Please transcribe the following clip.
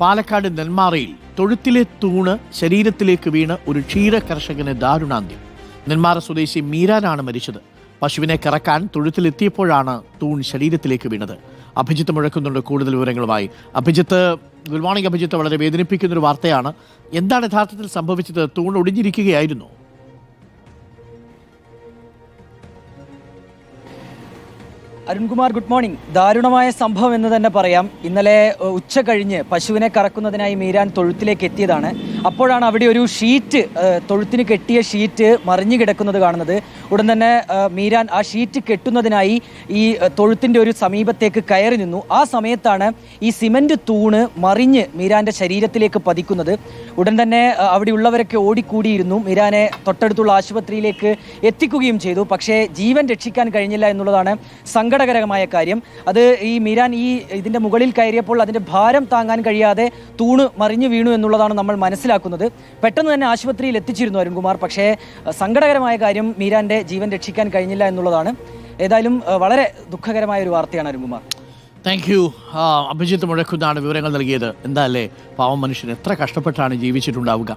പാലക്കാട് നെന്മാറയിൽ തൊഴുത്തിലെ തൂണ് ശരീരത്തിലേക്ക് വീണ് ഒരു ക്ഷീര കർഷകന് ദാരുണാന്ത്യം. നെന്മാറ സ്വദേശി മീരാനാണ് മരിച്ചത്. പശുവിനെ കറക്കാൻ തൊഴുത്തിലെത്തിയപ്പോഴാണ് തൂൺ ശരീരത്തിലേക്ക് വീണത്. അഭിജിത്ത് മുഴക്കുന്നുണ്ട്. കൂടുതൽ വിവരങ്ങളുമായി അഭിജിത്ത് ഗുഡ് മോർണിംഗ് അഭിജിത്ത്. വളരെ വേദനിപ്പിക്കുന്ന ഒരു വാർത്തയാണ്. എന്താണ് യഥാർത്ഥത്തിൽ സംഭവിച്ചത്? തൂൺ ഒടിഞ്ഞിരിക്കുകയായിരുന്നു. Arunkumar good morning. ദാരുണമായ സംഭവം എന്ന് തന്നെ പറയാം. ഇന്നലെ ഉച്ച കഴിഞ്ഞ് പശുവിനെ കറക്കുന്നതിനായി മീരാൻ തൊഴുത്തിലേക്ക് എത്തിയതാണ്. അപ്പോഴാണ് അവിടെ ഒരു ഷീറ്റ് തൊഴുത്തിന് കെട്ടിയ ഷീറ്റ് മറിഞ്ഞു കിടക്കുന്നത് കാണുന്നത്. ഉടൻ തന്നെ മീരാൻ ആ ഷീറ്റ് കെട്ടുന്നതിനായി ഈ തൊഴുത്തിന്റെ ഒരു സമീപത്തേക്ക് കയറി നിന്നു. ആ സമയത്താണ് ഈ സിമന്റ് തൂണ് മറിഞ്ഞ് മീരാന്റെ ശരീരത്തിലേക്ക് പതിക്കുന്നത്. ഉടൻ തന്നെ അവിടെയുള്ളവരൊക്കെ ഓടിക്കൂടിയിരുന്നു. മീരാനെ തൊട്ടടുത്തുള്ള ആശുപത്രിയിലേക്ക് എത്തിക്കുകയും ചെയ്തു. പക്ഷേ ജീവൻ രക്ഷിക്കാൻ കഴിഞ്ഞില്ല എന്നുള്ളതാണ് സങ്കടകരമായ കാര്യം. അത് ഈ മീരാൻ ഈ ഇതിന്റെ മുകളിൽ കയറിയപ്പോൾ അതിന്റെ ഭാരം താങ്ങാൻ കഴിയാതെ തൂണ് മറിഞ്ഞു വീണു എന്നുള്ളതാണ് നമ്മൾ മനസ്സിലാക്കുന്നത്. പെട്ടെന്ന് തന്നെ ആശുപത്രിയിൽ എത്തിച്ചിരുന്നു അരുൺകുമാർ. പക്ഷേ സങ്കടകരമായ കാര്യം മീരാന്റെ ജീവൻ രക്ഷിക്കാൻ കഴിഞ്ഞില്ല എന്നുള്ളതാണ്. ഏതായാലും വളരെ ദുഃഖകരമായ ഒരു വാർത്തയാണ് അരുൺകുമാർ. താങ്ക് യു അഭിജിത്ത് മുഴക്കുന്നാണ് വിവരങ്ങൾ നൽകിയത്. എന്താ അല്ലേ? പാവം മനുഷ്യൻ എത്ര കഷ്ടപ്പെട്ടാണ് ജീവിച്ചിട്ടുണ്ടാവുക.